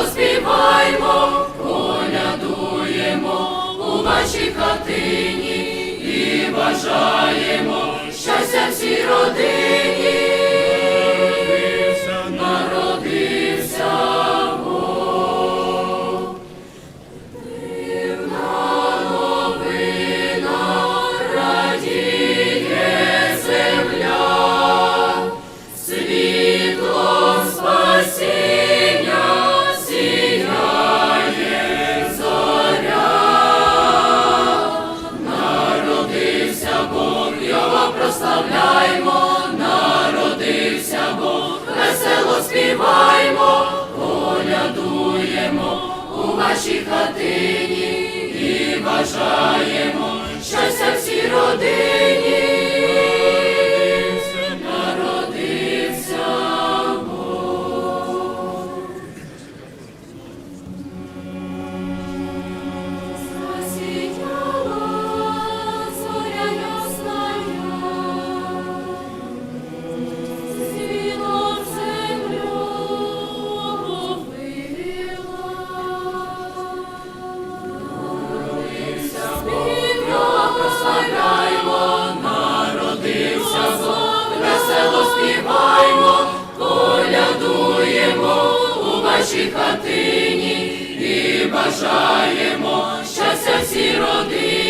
Поспіваймо, колядуємо у вашій хатині і бажаємо щастя всій родині. хатині і бажаємо щастя всій родині. нашій хатині і бажаємо щастя всій родині.